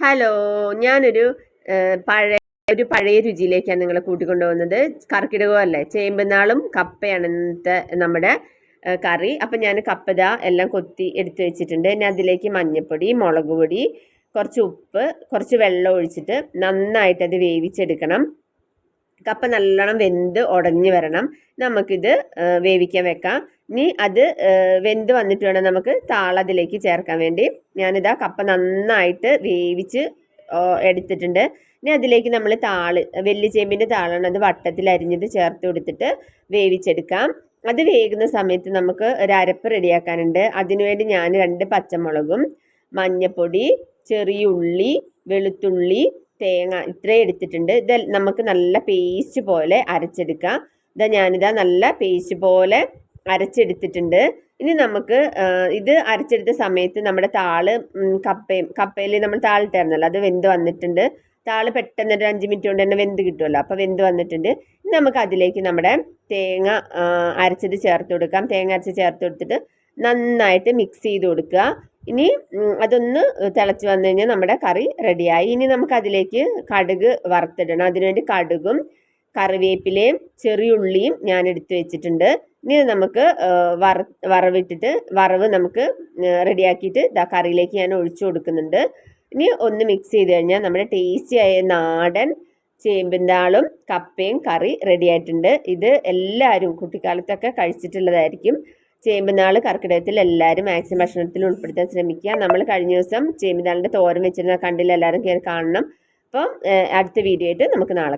Hello ഞാനൊരു പഴയ ഒരു പഴയ രുചിയിലേക്കാണ് നിങ്ങളെ കൂട്ടിക്കൊണ്ടുപോകുന്നത്. കർക്കിടകം അല്ലേ ചേമ്പനാളും കപ്പയാണ് ഇന്നത്തെ നമ്മുടെ കറി. അപ്പം ഞാൻ കപ്പത എല്ലാം കൊത്തി എടുത്തു വെച്ചിട്ടുണ്ട്. പിന്നെ അതിലേക്ക് മഞ്ഞൾപ്പൊടി മുളക് പൊടി കുറച്ച് ഉപ്പ് കുറച്ച് വെള്ളം ഒഴിച്ചിട്ട് നന്നായിട്ട് അത് വേവിച്ചെടുക്കണം. കപ്പ നല്ലോണം വെന്ത് ഉടഞ്ഞു വരണം. നമുക്കിത് വേവിക്കാൻ വെക്കാം. ഇനി അത് വെന്ത് വന്നിട്ട് വേണം നമുക്ക് താളതിലേക്ക് ചേർക്കാൻ വേണ്ടി. ഞാനിതാ കപ്പ നന്നായിട്ട് വേവിച്ച് എടുത്തിട്ടുണ്ട്. ഇനി അതിലേക്ക് നമ്മൾ താൾ വലിയ ചേമ്പിന്റെ താളാണ് അത് വട്ടത്തിൽ അരിഞ്ഞത് ചേർത്ത് കൊടുത്തിട്ട് വേവിച്ചെടുക്കാം. അത് വേകുന്ന സമയത്ത് നമുക്ക് ഒരു അരപ്പ് റെഡിയാക്കാനുണ്ട്. അതിനുവേണ്ടി ഞാൻ രണ്ട് പച്ചമുളകും മഞ്ഞപ്പൊടി ചെറിയ ഉള്ളി വെളുത്തുള്ളി തേങ്ങ ഇത്രയും എടുത്തിട്ടുണ്ട്. ഇത് നമുക്ക് നല്ല പേസ്റ്റ് പോലെ അരച്ചെടുക്കാം. ഇതാ ഞാനിതാ നല്ല പേസ്റ്റ് പോലെ അരച്ചെടുത്തിട്ടുണ്ട്. ഇനി നമുക്ക് ഇത് അരച്ചെടുത്ത സമയത്ത് നമ്മുടെ താൾ കപ്പയും കപ്പയിൽ നമ്മൾ താളിട്ടായിരുന്നല്ലോ അത് വെന്ത് വന്നിട്ടുണ്ട്. താൾ പെട്ടെന്ന് ഒരു അഞ്ച് മിനിറ്റ് കൊണ്ട് തന്നെ വെന്ത് കിട്ടുമല്ലോ അപ്പോൾ വെന്ത് വന്നിട്ടുണ്ട്. ഇനി നമുക്ക് അതിലേക്ക് നമ്മുടെ തേങ്ങ അരച്ചത് ചേർത്ത് കൊടുക്കാം. തേങ്ങ അരച്ച് ചേർത്ത് കൊടുത്തിട്ട് നന്നായിട്ട് മിക്സ് ചെയ്ത് കൊടുക്കുക. ഇനി അതൊന്ന് തിളച്ച് വന്നു കഴിഞ്ഞാൽ നമ്മുടെ കറി റെഡിയായി ഇനി നമുക്ക് അതിലേക്ക് കടുക് വറുത്തിടണം. അതിനുവേണ്ടി കടുകും കറിവേപ്പിലയും ചെറിയുള്ളിയും ഞാൻ എടുത്തു വെച്ചിട്ടുണ്ട്. ഇനി നമുക്ക് വറ വറവിട്ടിട്ട് വറവ് നമുക്ക് റെഡിയാക്കിയിട്ട് ഇതാ കറിയിലേക്ക് ഞാൻ ഒഴിച്ചു കൊടുക്കുന്നുണ്ട്. ഇനി ഒന്ന് മിക്സ് ചെയ്ത് കഴിഞ്ഞാൽ നമ്മുടെ ടേസ്റ്റിയായ നാടൻ ചേമ്പിന്താളും കപ്പയും കറി റെഡിയായിട്ടുണ്ട് ഇത് എല്ലാവരും കുട്ടിക്കാലത്തൊക്കെ കഴിച്ചിട്ടുള്ളതായിരിക്കും. ചേമ്പുനാൾ കർക്കിടകത്തിൽ എല്ലാവരും മാക്സിമം ഭക്ഷണത്തിൽ ഉൾപ്പെടുത്താൻ ശ്രമിക്കുക. നമ്മൾ കഴിഞ്ഞ ദിവസം ചേമ്പനാളിന്റെ തോരൻ വെച്ചിരുന്ന കണ്ടില്ല എല്ലാവരും കയറി കാണണം. അപ്പം അടുത്ത വീഡിയോ ആയിട്ട് നമുക്ക് നാളെ